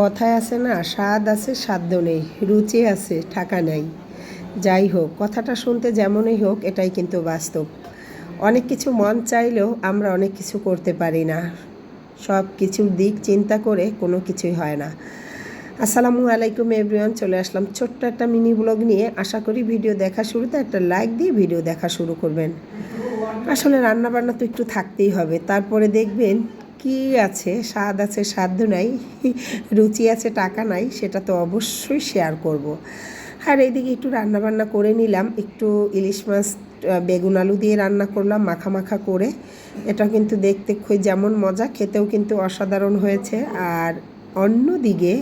কথায় আছে না, স্বাদ আছে সাধ্য নেই, রুচি আছে, টাকা নেই। যাই হোক, কথাটা শুনতে যেমনই হোক, এটাই কিন্তু বাস্তব। অনেক কিছু মন চাইলেও আমরা অনেক কিছু করতে পারি না। সব কিছুর দিক চিন্তা করে কোনো কিছুই হয় না। আসসালামু আলাইকুম এভরিওয়ান চলে আসলাম ছোট্ট একটা মিনি ব্লগ নিয়ে। আশা করি ভিডিও দেখা শুরুতে একটা লাইক দিয়ে ভিডিও দেখা শুরু করবেন। আসলে রান্না বান্না তো একটু থাকতেই হবে, তারপরে দেখবেন কি আছে? স্বাদ আছে সাধ্য নাই, রুচি আছে, টাকা নাই, সেটা তো অবশ্যই শেয়ার করব। আর এইদিকে একটু রান্না বান্না করে নিলাম, একটু ইলিশ মাছ বেগুন আলু দিয়ে রান্না করলাম, মাখা মাখা করে। এটা কিন্তু দেখতে খুব যেমন মজা, খেতেও কিন্তু অসাধারণ হয়েছে। আর অন্যদিকে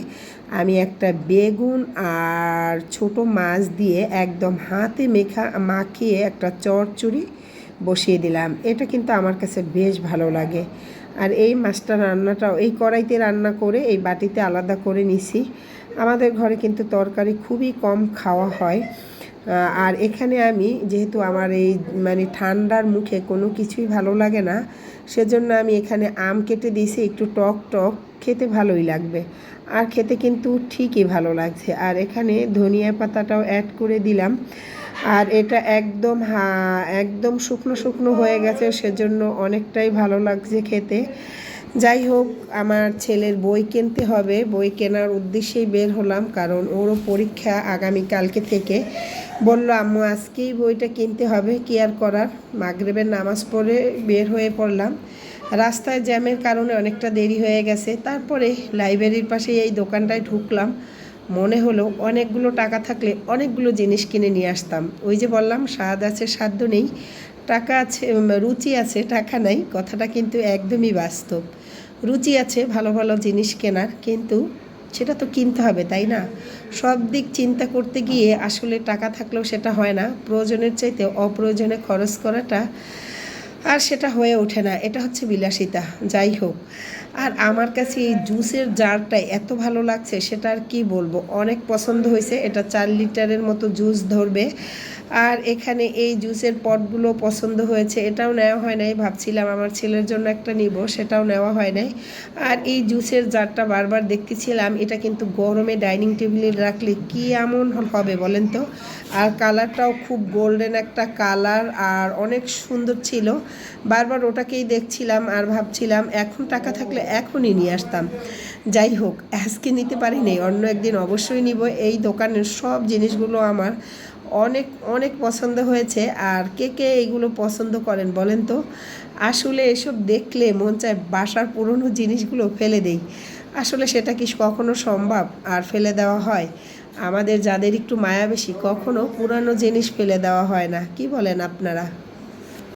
আমি একটা বেগুন আর ছোট মাছ দিয়ে একদম হাতে মেখা, মাখিয়ে একটা চড়চড়ি বসিয়ে দিলাম। এটা কিন্তু আমার কাছে বেশ ভালো লাগে। আর এই মাছটা রান্নাটাও, এই কড়াইতে রান্না করে এই বাটিতে আলাদা করে নিছি। আমাদের ঘরে কিন্তু তরকারি খুবই কম খাওয়া হয়। আর এখানে আমি যেহেতু আমার এই মানে ঠান্ডার মুখে কোনো কিছুই ভালো লাগে না, সেজন্য আমি এখানে আম কেটে দিয়েছি, একটু টক টক, খেতে ভালোই লাগবে। আর খেতে কিন্তু ঠিকই ভালো লাগছে। আর এখানে ধনিয়া পাতাটাও অ্যাড করে দিলাম। আর এটা একদম, হা, একদম শুকনো শুকনো হয়ে গেছে, সেজন্য অনেকটাই ভালো লাগছে খেতে। যাই হোক, আমার ছেলের বই কিনতে হবে। বই কেনার উদ্দেশ্যেই বের হলাম, কারণ ওরও পরীক্ষা আগামী কালকে থেকে। বলল, আম্মু, আজকেই বইটা কিনতে হবে, কি আর করার? মাগরেবের নামাজ পড়ে বের হয়ে পড়লাম। রাস্তায় জ্যামের কারণে অনেকটা দেরি হয়ে গেছে। তারপরে লাইব্রেরির পাশে এই দোকানটায় ঢুকলাম। মনে হলো অনেকগুলো টাকা থাকলে অনেকগুলো জিনিস কিনে নিয়ে আসতাম। ওই যে বললাম, স্বাদ আছে সাধ্য নেই, টাকা আছে রুচি আছে, টাকা নাই, কথাটা কিন্তু একদমই বাস্তব। রুচি আছে, ভালো ভালো জিনিস কেনার, কিন্তু সেটা তো কিনতে হবে, তাই না? সব দিক চিন্তা করতে গিয়ে আসলে টাকা থাকলেও সেটা হয় না। প্রয়োজনের চাইতে অপ্রয়োজনে খরচ করাটা আর সেটা হয়ে ওঠে না। এটা হচ্ছে বিলাসিতা। যাই হোক, আর আমার কাছে এই জুসের জারটা এত ভালো লাগছে, সেটা আর কী বলব? অনেক পছন্দ হয়েছে, এটা চার লিটারের মতো জুস ধরবে। আর এখানে এই জুসের পটগুলো পছন্দ হয়েছে, এটাও নেওয়া হয় নাই। ভাবছিলাম আমার ছেলের জন্য একটা নিব, সেটাও নেওয়া হয় নাই। আর এই জুসের জারটা বারবার দেখতেছিলাম, এটা কিন্তু গরমে ডাইনিং টেবিলে রাখলে কি এমন হবে বলেন তো? আর কালারটাও খুব গোল্ডেন একটা কালার, আর অনেক সুন্দর ছিল। বারবার ওটাকেই দেখছিলাম আর ভাবছিলাম, এখন টাকা থাকলে এখনই নিয়ে আসতাম। যাই হোক, আজকে নিতে পারি পারিনি, অন্য একদিন অবশ্যই নিব। এই দোকানের সব জিনিসগুলো আমার অনেক অনেক পছন্দ হয়েছে। আর কে কে এগুলো পছন্দ করেন বলেন তো? আসলে এসব দেখলে মন চায় বাসার পুরনো জিনিসগুলো ফেলে দেই। আসলে সেটা কি কখনো সম্ভব আর ফেলে দেওয়া হয়? আমাদের যাদের একটু মায়া বেশি, কখনো পুরানো জিনিস ফেলে দেওয়া হয় না। কি বলেন আপনারা?